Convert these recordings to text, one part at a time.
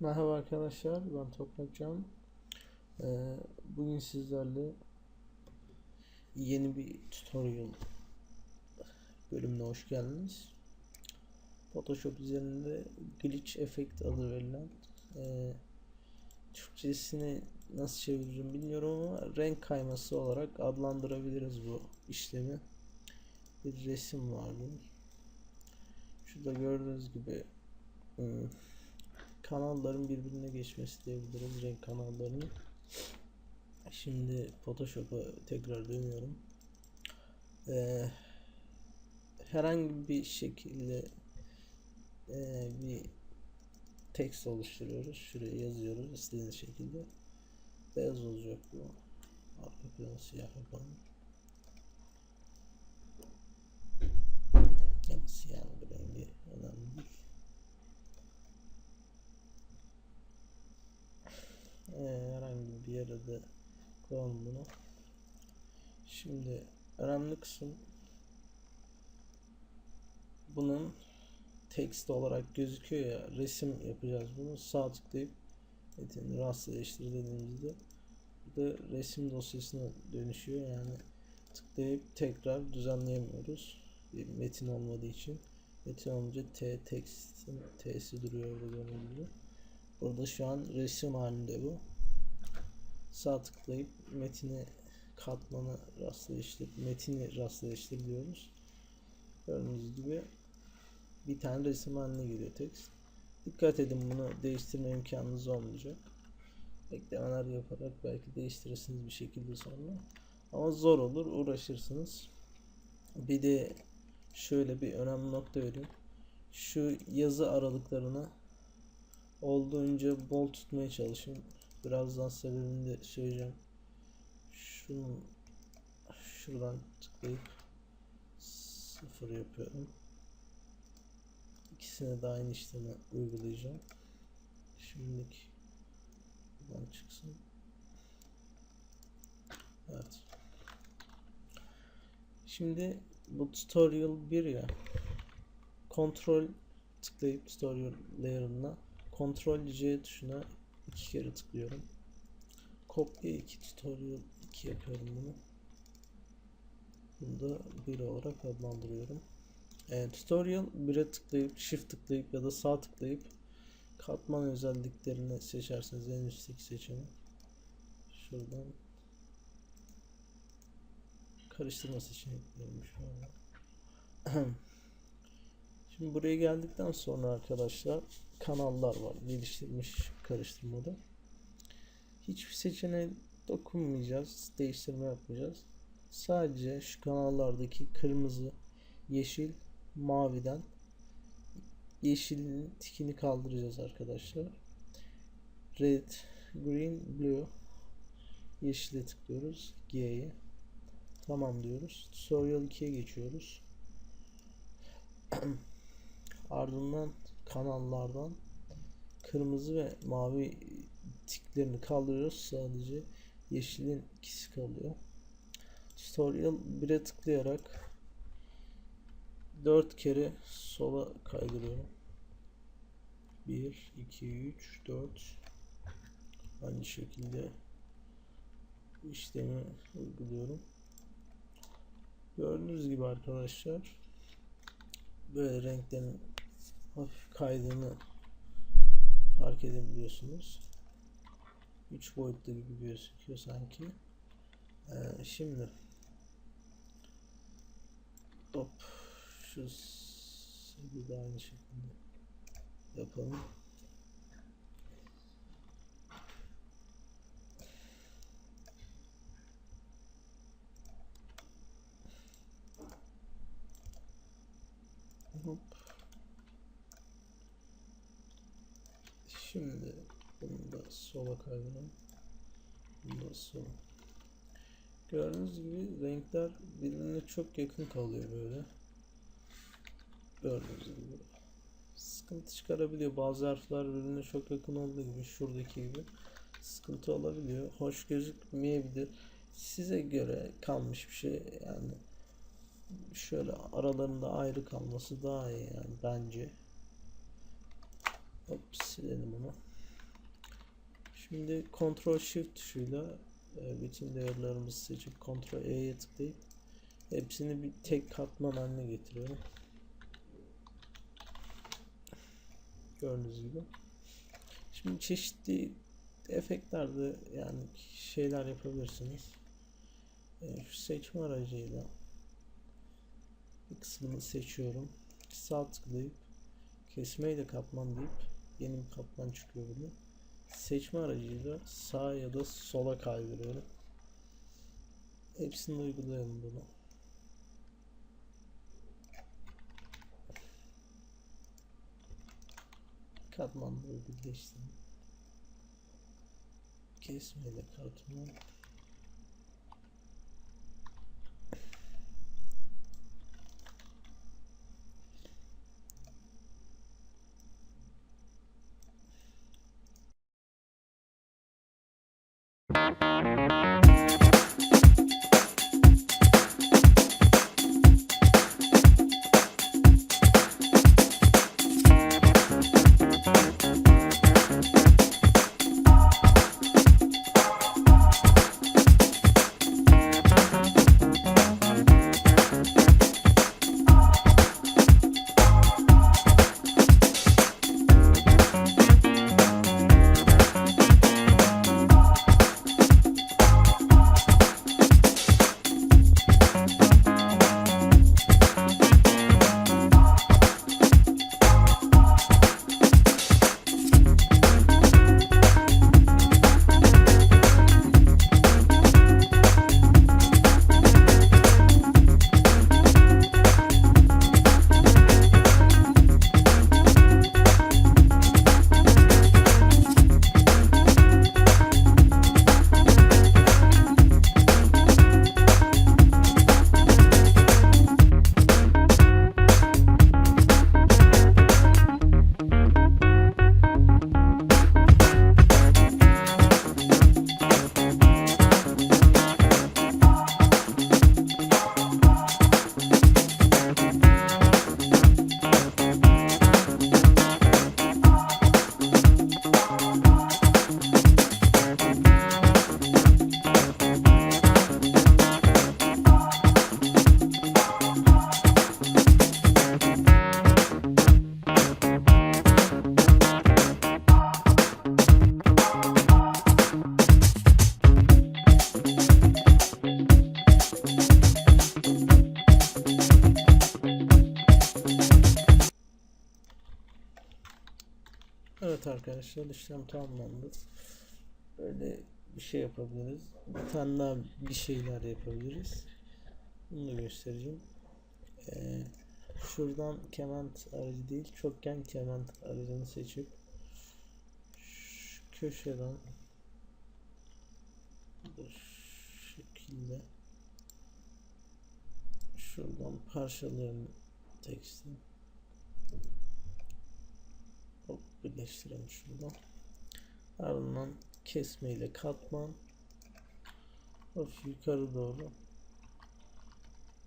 Merhaba arkadaşlar, ben Toprak Can. Ee, bugün sizlerle yeni bir tutorial bölümüne hoş geldiniz. Photoshop üzerinde glitch effect adı verilen e, Türkçesini nasıl çeviririm bilmiyorum ama renk kayması olarak adlandırabiliriz bu işlemi. Bir resim vardı. Şurada gördüğünüz gibi ım, kanalların birbirine geçmesi diyebiliriz renk kanallarının. Şimdi Photoshop'a tekrar dönüyorum. Ee, herhangi bir şekilde e, bir text oluşturuyoruz. Şuraya yazıyoruz istediğiniz şekilde. Beyaz olacak bu. Arka planı siyah yapalım. Yani siyah bir rengi önemli değil. Ee, herhangi bir yere de koyalım bunu. Şimdi önemli kısım bunun text olarak gözüküyor ya resim yapacağız bunu sağ tıklayıp metin rahatsız değiştir dediğimizde burada resim dosyasına dönüşüyor yani tıklayıp tekrar düzenleyemiyoruz bir metin olmadığı için metin olunca t text'in t'si duruyor burada gördüğünüz gibi. Burada şu an resim halinde bu. Sağ tıklayıp metini katmanı rastlayıştır, metini rastlayıştır diyoruz. Gördüğünüz gibi bir tane resim haline geliyor text. Dikkat edin bunu değiştirme imkanınız olmayacak. Eklemeler yaparak belki değiştirirsiniz bir şekilde sonra. Ama zor olur, uğraşırsınız. Bir de şöyle bir önemli nokta vereyim. Şu yazı aralıklarını olduğunca bol tutmaya çalışın. Birazdan sebebini de söyleyeceğim. Şunu şuradan tıklayıp sıfır yapıyorum. İkisine de aynı işlemi uygulayacağım. Şimdilik buradan çıksın. Evet. Şimdi bu tutorial 1 ya. Kontrol tıklayıp tutorial layer'ına Ctrl C tuşuna iki kere tıklıyorum. Kopya 2 tutorial 2 yapıyorum bunu. Bunu da 1 olarak adlandırıyorum. E, tutorial 1'e tıklayıp shift tıklayıp ya da sağ tıklayıp katman özelliklerini seçerseniz en üstteki seçenek şuradan karıştırma seçenekleriymiş Şimdi buraya geldikten sonra arkadaşlar kanallar var geliştirmiş karıştırmada. Hiçbir seçeneğe dokunmayacağız, değiştirme yapmayacağız. Sadece şu kanallardaki kırmızı, yeşil, maviden yeşilin tikini kaldıracağız arkadaşlar. Red, green, blue yeşile tıklıyoruz. G'ye. Tamam diyoruz. Tutorial 2'ye geçiyoruz. Ardından kanallardan kırmızı ve mavi tiklerini kaldırıyoruz. Sadece yeşilin ikisi kalıyor. Tutorial 1'e tıklayarak 4 kere sola kaydırıyorum. 1, 2, 3, 4 aynı şekilde işlemi uyguluyorum. Gördüğünüz gibi arkadaşlar böyle renklerin hafif kaydığını fark edebiliyorsunuz. 3 boyutlu gibi gözüküyor sanki. Ee, şimdi hop şu bir de aynı şekilde yapalım. Hop. Şimdi bunu da sola kaydıralım. Bunu da sola. Gördüğünüz gibi renkler birbirine çok yakın kalıyor böyle. Gördüğünüz gibi. Sıkıntı çıkarabiliyor. Bazı harfler birbirine çok yakın olduğu gibi şuradaki gibi sıkıntı olabiliyor. Hoş gözükmeyebilir. Size göre kalmış bir şey yani şöyle aralarında ayrı kalması daha iyi yani bence. Hop silelim bunu. Şimdi Ctrl Shift tuşuyla e, bütün değerlerimizi seçip Ctrl E'ye tıklayıp hepsini bir tek katman haline getiriyorum. Gördüğünüz gibi. Şimdi çeşitli efektlerde yani şeyler yapabilirsiniz. E, şu seçme aracıyla bir kısmını seçiyorum. Sağ tıklayıp kesmeyle katman deyip yeni bir katman çıkıyor burada. Seçme aracıyla sağa ya da sola kaydırıyorum. Hepsini uygulayalım bunu. Katmanları birleştirin. Kesmeyle katman. Arkadaşlar işlem tamamlandı. Böyle bir şey yapabiliriz. Bir tane daha bir şeyler yapabiliriz. Bunu da göstereceğim. Ee, şuradan kement aracı değil çokgen kement aracını seçip şu köşeden bu şekilde şuradan parçalıyorum teksti. Hop birleştirelim şuradan. Ardından kesme ile katman. Hafif yukarı doğru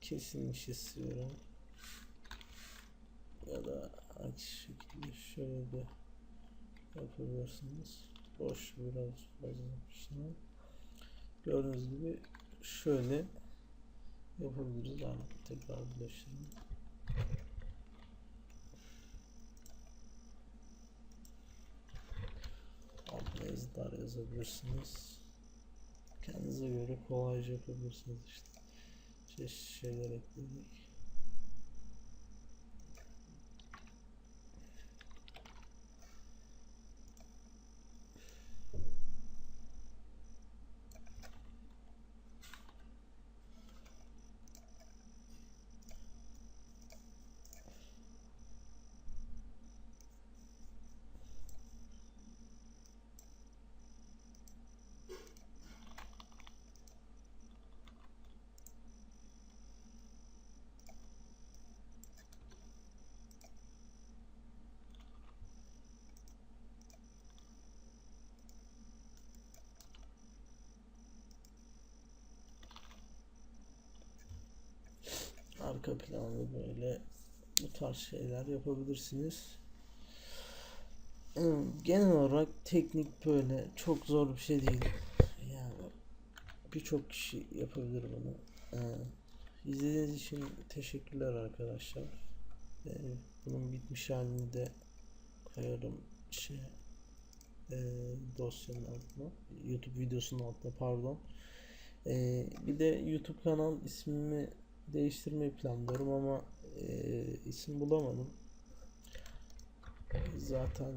kesilmiş istiyorum. Ya da aç şekilde şöyle de yapabilirsiniz. Boş biraz fazla. Gördüğünüz gibi şöyle yapabiliriz. Yani tekrar birleştirelim. Altına yazılar yazabilirsiniz. Kendinize göre kolayca yapabilirsiniz işte. Çeşitli şeyler ekledik. Planda böyle bu tarz şeyler yapabilirsiniz. Ee, Genel olarak teknik böyle çok zor bir şey değil. Yani birçok kişi yapabilir bunu. Ee, izlediğiniz için teşekkürler arkadaşlar. Ee, bunun bitmiş halini de koyarım şey e, dosyanın altına YouTube videosunun altına pardon. Ee, bir de YouTube kanal ismimi değiştirmeyi planlıyorum ama e, isim bulamadım. Zaten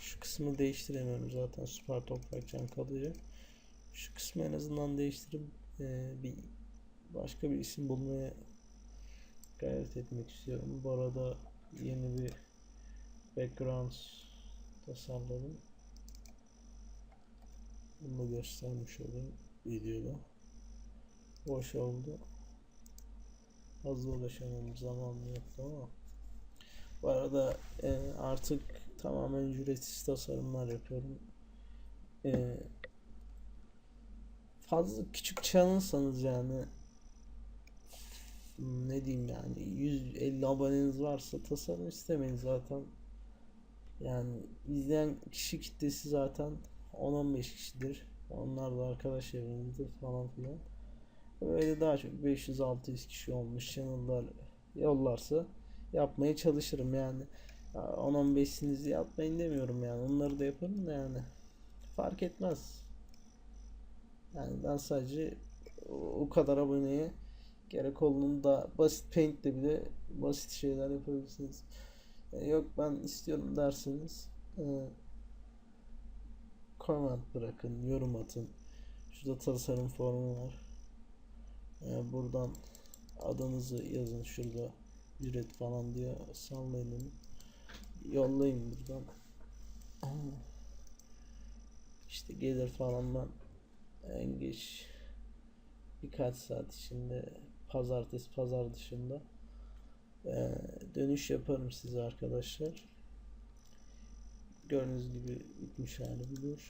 şu kısmı değiştiremiyorum zaten Süper Toprak Can kalıcı. Şu kısmı en azından değiştirip e, bir başka bir isim bulmaya gayret etmek istiyorum. Bu arada yeni bir background tasarladım. Bunu göstermiş olayım videoda. Boş oldu. Fazla ulaşamam zaman yoktu ama. Bu arada e, artık tamamen ücretsiz tasarımlar yapıyorum. E, fazla küçük çalınsanız yani ne diyeyim yani 150 aboneniz varsa tasarım istemeyin zaten. Yani izleyen kişi kitlesi zaten 10-15 kişidir. Onlar da arkadaş çevremizdir falan filan. Böyle daha çok 500-600 kişi olmuş channel'lar yollarsa yapmaya çalışırım yani. 10-15'inizi yapmayın demiyorum yani. Onları da yaparım da yani. Fark etmez. Yani ben sadece o kadar aboneye gerek olduğunda basit paint'le bile basit şeyler yapabilirsiniz. E, Yok ben istiyorum derseniz e, comment bırakın, yorum atın. Şurada tasarım formu var. E, buradan adınızı yazın şurada ücret falan diye sallayın onu. Yollayın buradan. İşte gelir falan ben en geç birkaç saat içinde pazartesi pazar dışında e, dönüş yaparım size arkadaşlar. Gördüğünüz gibi bitmiş hali budur.